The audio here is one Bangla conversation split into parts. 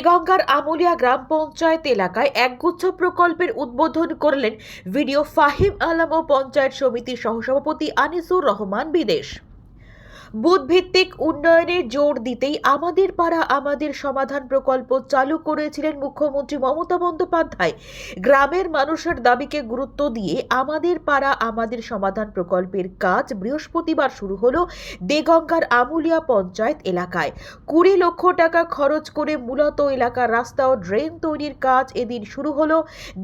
গঙ্গার আমুলিয়া গ্রাম পঞ্চায়েত এলাকায় একগুচ্ছ প্রকল্পের উদ্বোধন করলেন ভিডিও ফাহিম আলম ও পঞ্চায়েত সমিতির সহসভাপতি আনিসুর রহমান বিদেশ। বুথ ভিত্তিক উন্নয়নে জোর দিতেই আমাদের পাড়া, আমাদের সমাধান প্রকল্প চালু করেছিলেন মুখ্যমন্ত্রী মমতা বন্দ্যোপাধ্যায়। গ্রামের মানুষের দাবিকে গুরুত্ব দিয়ে আমাদের পাড়া, আমাদের সমাধান প্রকল্পের কাজ বৃহস্পতিবার শুরু হলো দেগঙ্গার আমুলিয়া পঞ্চায়েত এলাকায়। কুড়ি লক্ষ টাকা খরচ করে মূলত এলাকার রাস্তা ও ড্রেন তৈরির কাজ এদিন শুরু হলো।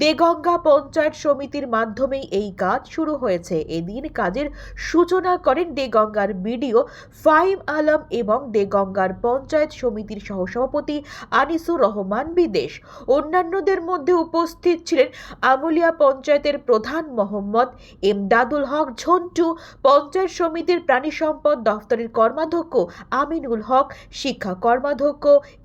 দেগঙ্গা পঞ্চায়েত সমিতির মাধ্যমেই এই কাজ শুরু হয়েছে। এদিন কাজের সূচনা করেন দেগঙ্গার বিডিও ফাইম আলম এবং দেগঙ্গার পঞ্চায়েত সমিতির সহসভাপতি আনিসুর রহমান বিদেশ। অন্যান্যদের মধ্যে উপস্থিত ছিলেন আমুলিয়া পঞ্চায়েতের প্রধান মোহাম্মদ এমদাদুল হক ঝন্টু, পঞ্চায়েত সমিতির প্রাণী সম্পদ দফতরের কর্মাধ্যক্ষ আমিনুল হক, শিক্ষা কর্মাধ্যক্ষ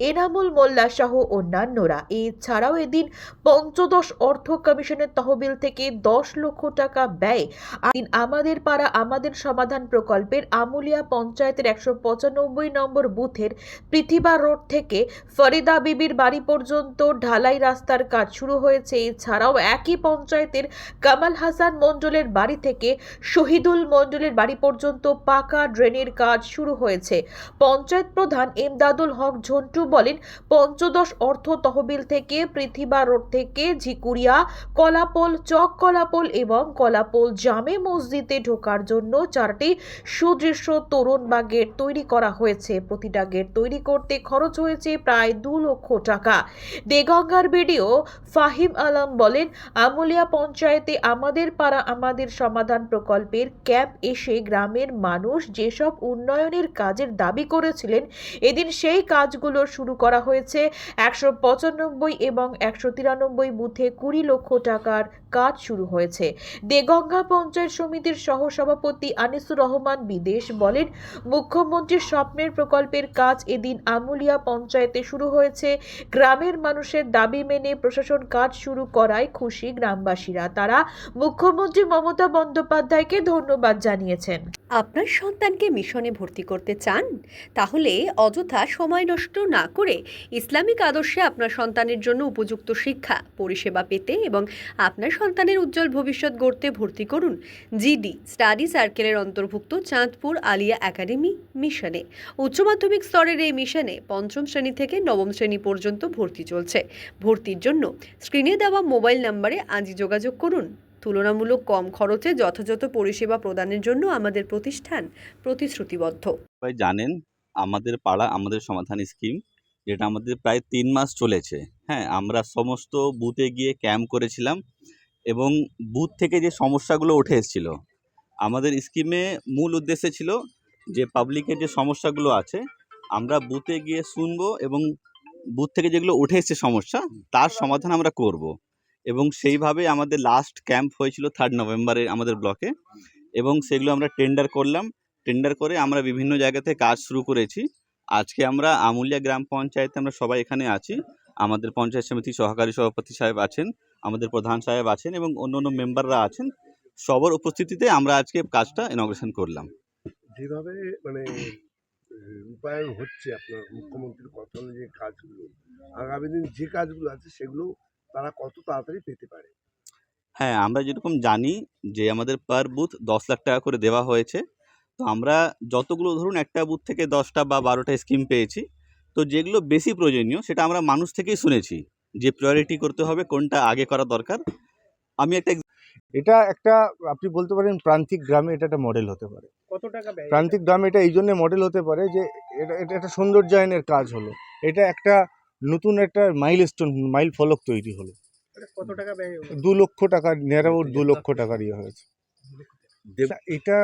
এনামুল মোল্লা সহ অন্যান্যরা। এছাড়াও এদিন পঞ্চদশ অর্থ কমিশনের তহবিল থেকে দশ লক্ষ টাকা ব্যয় আমাদের পাড়া আমাদের সমাধান প্রকল্পের আমুলিয়া পঞ্চায়েতের একশো পঁচানব্বই নম্বর বুথের পৃথিবা রোড থেকে ফরিদা বিবির বাড়ি পর্যন্ত ঢালাই রাস্তার কাজ শুরু হয়েছে। এছাড়াও একই পঞ্চায়েতের কামাল হাসান মণ্ডলের বাড়ি থেকে শহীদুল মণ্ডলের বাড়ি পর্যন্ত পাকা ড্রেনের কাজ শুরু হয়েছে। পঞ্চায়েত প্রধান এমদাদুল হক ঝন্টু বলেন, পঞ্চদশ অর্থ তহবিল থেকে পৃথিবা রোড থেকে ঝিকুরিয়া, কলাপোল, চক কলাপোল এবং কলাপোল জামে মসজিদে ঢোকার জন্য চারটি সুদৃশ্য তোরণ বা গেট তৈরি করা হয়েছে। প্রতিটা গেট তৈরি করতে খরচ হয়েছে প্রায় দু লক্ষ টাকা। দেগঙ্গার ভিডিও ফাহিম আলম বলেন, আমুলিয়া পঞ্চায়েতে আমাদের পাড়া আমাদের সমাধান প্রকল্পের ক্যাম্প এসে গ্রামের মানুষ যেসব উন্নয়নের কাজের দাবি করেছিলেন, এদিন সেই কাজগুলো শুরু করা হয়েছে। একশো পঁচানব্বই এবং একশো তিরানব্বই বুথে কুড়ি লক্ষ টাকার কাজ শুরু হয়েছে। দেগঙ্গা পঞ্চায়েত সমিতির সহসভাপতি আনিসুর রহমান বিদেশ বলেন মুখ্যমন্ত্রীর স্বপ্নের প্রকল্পের কাজ এদিন আমুলিয়া পঞ্চায়েতে শুরু হয়েছে। গ্রামের মানুষের দাবি মেনে প্রশাসন কাজ শুরু করায় খুশি গ্রামবাসীরা। তারা মুখ্যমন্ত্রী মমতা বন্দ্যোপাধ্যায়কে ধন্যবাদ জানিয়েছেন। আপনার সন্তানকে মিশনে ভর্তি করতে চান? তাহলে অযথা সময় নষ্ট না করে ইসলামিক আদর্শে আপনার সন্তানের জন্য উপযুক্ত শিক্ষা, পরিষেবা পেতে এবং আপনার সন্তানের উজ্জ্বল ভবিষ্যৎ গড়তে ভর্তি করুন। জিডি, স্টাডি সার্কেলের অন্তর্ভুক্ত চাঁদপুর আলিয়া একাডেমি মিশনে। উচ্চ মাধ্যমিক স্তরের এই মিশনে পঞ্চম শ্রেণি থেকে নবম শ্রেণি পর্যন্ত ভর্তি চলছে। ভর্তির জন্য স্ক্রিনে দেওয়া মোবাইল নাম্বারে আজই যোগাযোগ করুন। তুলনামূলক কম খরচে যথাযথ পরিষেবা প্রদানের জন্য আমাদের প্রতিষ্ঠান প্রতিশ্রুতিবদ্ধ। জানেন, আমাদের পাড়া আমাদের সমাধান স্কিম যেটা আমাদের প্রায় তিন মাস চলেছে। হ্যাঁ আমরা সমস্ত বুথে গিয়ে ক্যাম্প করেছিলাম এবং বুথ থেকে যে সমস্যাগুলো উঠে এসেছিল, আমাদের স্কিমে মূল উদ্দেশ্য ছিল যে পাবলিকের যে সমস্যাগুলো আছে, আমরা বুথে গিয়ে শুনব এবং বুথ থেকে যেগুলো উঠে এসছে সমস্যা, তার সমাধান আমরা করব। এবং সেইভাবে আমাদের লাস্ট ক্যাম্প হয়েছিল থার্ড নভেম্বরে আমাদের ব্লকে এবং সেগুলো আমরা টেন্ডার করলাম। টেন্ডার করে আমরা বিভিন্ন জায়গাতে কাজ শুরু করেছি। আজকে আমরা আমুলিয়া গ্রাম পঞ্চায়েতে আমরা সবাই এখানে আছি। আমাদের পঞ্চায়েত সমিতির সহকারী সভাপতি সাহেব আছেন, আমাদের প্রধান সাহেব আছেন এবং অন্য অন্য মেম্বাররা আছেন। সবার উপস্থিতিতে আমরা আজকে কাজটা ইনগ্রেশন করলাম। যেভাবে মানে রূপায়ণ হচ্ছে আপনার মুখ্যমন্ত্রীর কথা অনুযায়ী কাজগুলো, আগামী দিন যে কাজগুলো আছে সেগুলো তারা কত তাড়াতাড়ি পেতে পারে? হ্যাঁ আমরা যেরকম জানি যে আমাদের পার বুথ দশ লাখ টাকা করে দেওয়া হয়েছে, তো আমরা যতগুলো ধরুন একটা বুথ থেকে দশটা বা বারোটা স্কিম পেয়েছি, তো যেগুলো বেশি প্রয়োজনীয় সেটা আমরা মানুষ থেকেই শুনেছি যে প্রায়োরিটি করতে হবে কোনটা আগে করা দরকার। আমি একটা এটা একটা আপনি বলতে পারেন প্রান্তিক গ্রামে এটা একটা মডেল হতে পারে। কত টাকা প্রান্তিক গ্রামে এটা এই জন্য মডেল হতে পারে যে এটা এটা একটা সৌন্দর্যায়নের কাজ হলো। এটা একটা নতুন একটা মাইল স্টোন মাইল ফলক তৈরি হলো। কত টাকা ব্যয় দু লক্ষ টাকা নিয়ার দু লক্ষ টাকার ইয়ে হয়েছে। এটা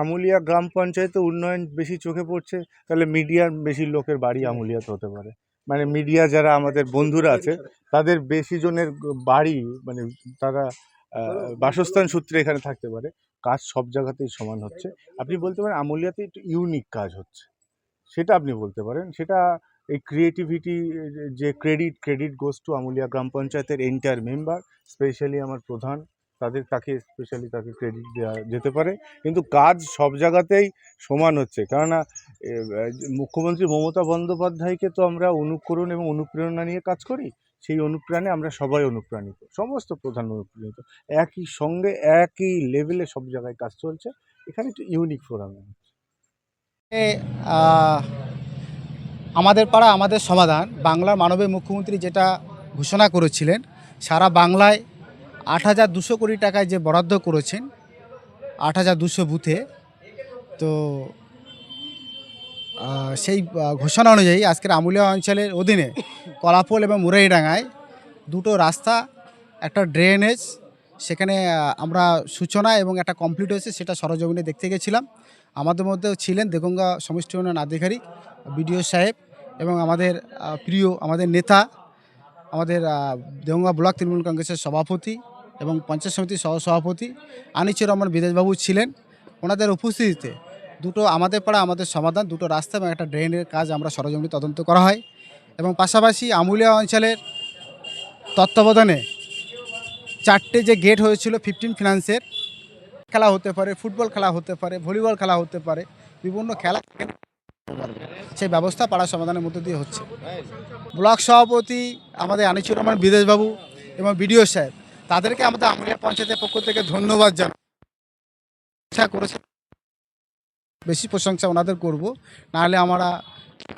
আমুলিয়া গ্রাম পঞ্চায়েতে উন্নয়ন বেশি চোখে পড়ছে তাহলে মিডিয়ার বেশি লোকের বাড়ি আমুলিয়াতে হতে পারে। মানে মিডিয়া যারা আমাদের বন্ধুরা আছে তাদের বেশি জনের বাড়ি মানে তারা বাসস্থান সূত্রে এখানে থাকতে পারে। কাজ সব জায়গাতেই সমান হচ্ছে। আপনি বলতে পারেন আমুলিয়াতে একটু ইউনিক কাজ হচ্ছে। সেটা আপনি বলতে পারেন। সেটা এই ক্রিয়েটিভিটি যে credit credit goes to Amulia গ্রাম পঞ্চায়েতের এন্টায়ার মেম্বার স্পেশালি আমার প্রধান। তাদের তাকে স্পেশালি তাকে ক্রেডিট দেওয়া যেতে পারে। কিন্তু কাজ সব জায়গাতেই সমান হচ্ছে। কেননা মুখ্যমন্ত্রী মমতা বন্দ্যোপাধ্যায়কে তো আমরা অনুকরণ এবং অনুপ্রেরণা নিয়ে কাজ করি। সেই অনুপ্রাণে আমরা সবাই অনুপ্রাণিত, সমস্ত প্রধান অনুপ্রাণিত। একই সঙ্গে একই লেভেলে সব জায়গায় কাজ চলছে। এখানে একটু ইউনিক ফোরাম আমাদের পাড়া আমাদের সমাধান। বাংলার মাননীয় মুখ্যমন্ত্রী যেটা ঘোষণা করেছিলেন, সারা বাংলায় আট হাজার দুশো কোটি টাকায় যে বরাদ্দ করেছেন, আট হাজার দুশো বুথে, তো সেই ঘোষণা অনুযায়ী আজকের আমুলিয়া অঞ্চলের অধীনে কলাপোল এবং মুরাইডাঙ্গায় দুটো রাস্তা, একটা ড্রেনেজ সেখানে আমরা সূচনা এবং একটা কমপ্লিট হয়েছে, সেটা সরজমিনে দেখতে গেছিলাম। আমাদের মধ্যেও ছিলেন দেগঙ্গা সমষ্টি উন্নয়ন আধিকারিক বিডিও সাহেব এবং আমাদের প্রিয়, আমাদের নেতা, আমাদের দেগঙ্গা ব্লক তৃণমূল কংগ্রেসের সভাপতি এবং পঞ্চায়েত সমিতির সহসভাপতি আনিচুর রহমান বিদেশবাবু ছিলেন। ওনাদের উপস্থিতিতে দুটো আমাদের পাড়া, আমাদের সমাধান, দুটো রাস্তা এবং একটা ড্রেনের কাজ আমরা সরজমিনে তদন্ত করা হয় এবং পাশাপাশি আমুলিয়া অঞ্চলের তত্ত্বাবধানে চারটে যে গেট হয়েছিল ফিফটিন ফিনান্সের খেলা হতে পারে ফুটবল খেলা হতে পারে ভলিবল খেলা হতে পারে, বিভিন্ন খেলা সেই ব্যবস্থা পাড়া সমাধানের মধ্যে দিয়ে হচ্ছে। ব্লক সভাপতি আমাদের আনিচুর রহমান, বিদেশবাবু এবং বিডিও সাহেব, তাদেরকে আমাদের আমুলিয়া পঞ্চায়েতের পক্ষ থেকে ধন্যবাদ জানাই। করেছে বেশি প্রশংসা ওনাদের করব, নাহলে আমরা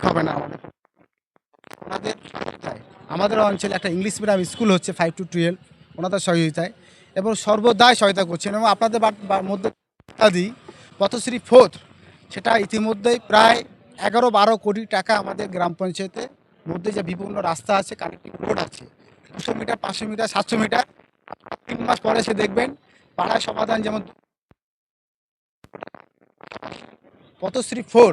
হবে না আমাদের। ওনাদের আমাদের অঞ্চলে একটা ইংলিশ মিডিয়াম স্কুল হচ্ছে ফাইভ টু টুয়েলভ ওনাদের সহযোগিতায়, এবং সর্বদাই সহায়তা করছেন এবং আপনাদের মধ্যে পথশ্রী ফোর্থ সেটা ইতিমধ্যেই প্রায় এগারো বারো কোটি টাকা আমাদের গ্রাম পঞ্চায়েতের মধ্যে যে বিভিন্ন রাস্তা আছে কানেক্টিং রোড আছে, দুশো মিটার, পাঁচশো মিটার, সাতশো মিটার, তিন মাস পরে সে দেখবেন পাড়ায় সমাধান যেমন পথশ্রী ফোর?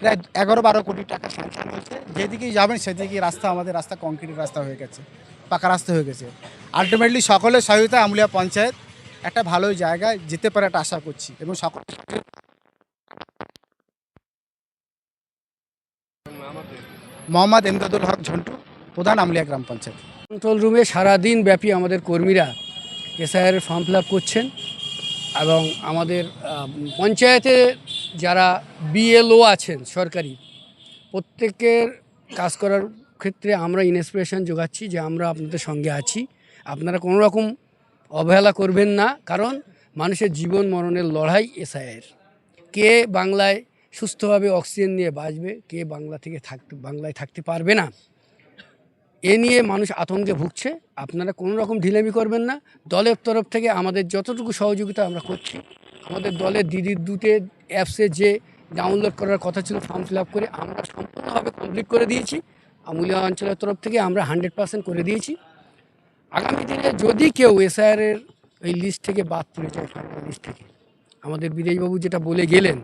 প্রায় এগারো বারো কোটি টাকা স্যাংশন হয়েছে যেদিকেই যাবেন সেদিকেই রাস্তা আমাদের রাস্তা কংক্রিটের রাস্তা হয়ে গেছে পাকা রাস্তা হয়ে গেছে। আলটিমেটলি সকলের সহায়তা আমলিয়া পঞ্চায়েত একটা ভালো জায়গায় যেতে পারে একটা আশা করছি। এবং সকল মোহাম্মদ এমদাদুল হক ঝন্টু প্রধান আমলিয়া গ্রাম পঞ্চায়েত। কন্ট্রোল রুমে সারাদিন ব্যাপী আমাদের কর্মীরা এসআইআরের ফর্ম ফিল করছেন এবং আমাদের আহ, পঞ্চায়েতে যারা বিএলও আছেন সরকারি, প্রত্যেকের কাজ করার ক্ষেত্রে আমরা ইন্সপিরেশন যোগাচ্ছি যে আমরা আপনাদের সঙ্গে আছি। আপনারা কোনো রকম অবহেলা করবেন না, কারণ মানুষের জীবন মরণের লড়াই এসআইয়ের কে বাংলায় সুস্থভাবে অক্সিজেন নিয়ে বাঁচবে, কে বাংলা থেকে থাকতে বাংলায় থাকতে পারবে না, এ নিয়ে মানুষ আতঙ্কে ভুগছে। আপনারা কোনো রকম ঢিলেমি করবেন না। দলের তরফ থেকে আমাদের যতটুকু সহযোগিতা আমরা করছি আমাদের দলের দিদির দুটে অ্যাপসে যে ডাউনলোড করার কথা ছিল ফর্ম ফিল আপ করে আমরা সম্পূর্ণভাবে কমপ্লিট করে দিয়েছি। আমুলিয়া অঞ্চলের তরফ থেকে আমরা হান্ড্রেড পার্সেন্ট করে দিয়েছি। আগামী দিনে যদি কেউ এসআইআরের এই লিস্ট থেকে বাদ পড়ে যায় ফাইনাল লিস্ট থেকে, আমাদের বিদেশবাবু যেটা বলে গেলেন